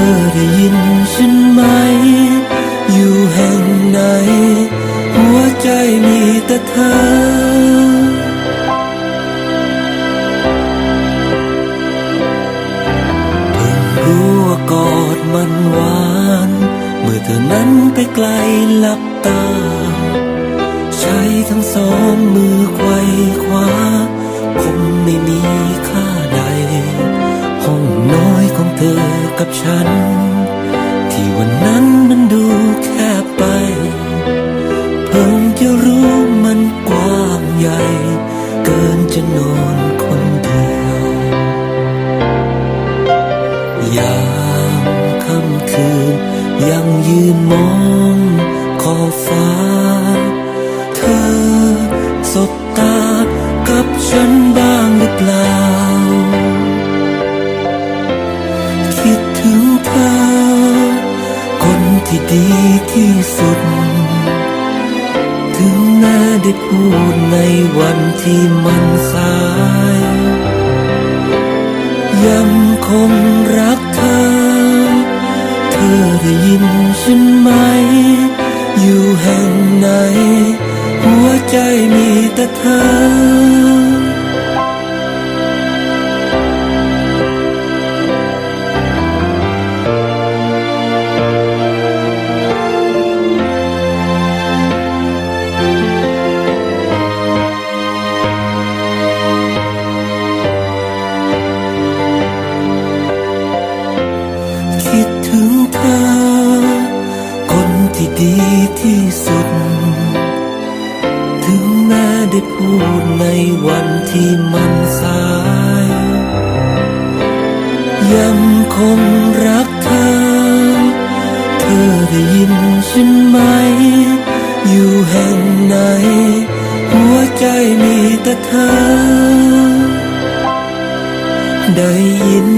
อได้ยินฉันไหม อยู่แห่งไหน หัวใจมีแต่เธอเพิ่งรู้กอดมันหวาน เมื่อเธอนั้นไปไกลหลับตา ใช้ทั้งสองมือไขว้คว้า เธอกับฉัน ที่วันนั้นมันดูแคบไป เพิ่งจะรู้มันกว้างใหญ่ เกินจะนอนคนเดียวยามค่ำคืนยังยืนมองขอบฟ้า สุด ถึงแม้ได้พูดในวันที่มันสาย ยังคงรักเธอ เธอได้ยินฉันไหม อยู่แห่งไหน หัวใจมีแต่เธอ ในวันที่มันสาย ยังคงรักเธอ เธอได้ยินฉันไหม อยู่แห่งไหน หัวใจมีแต่เธอ ได้ยิน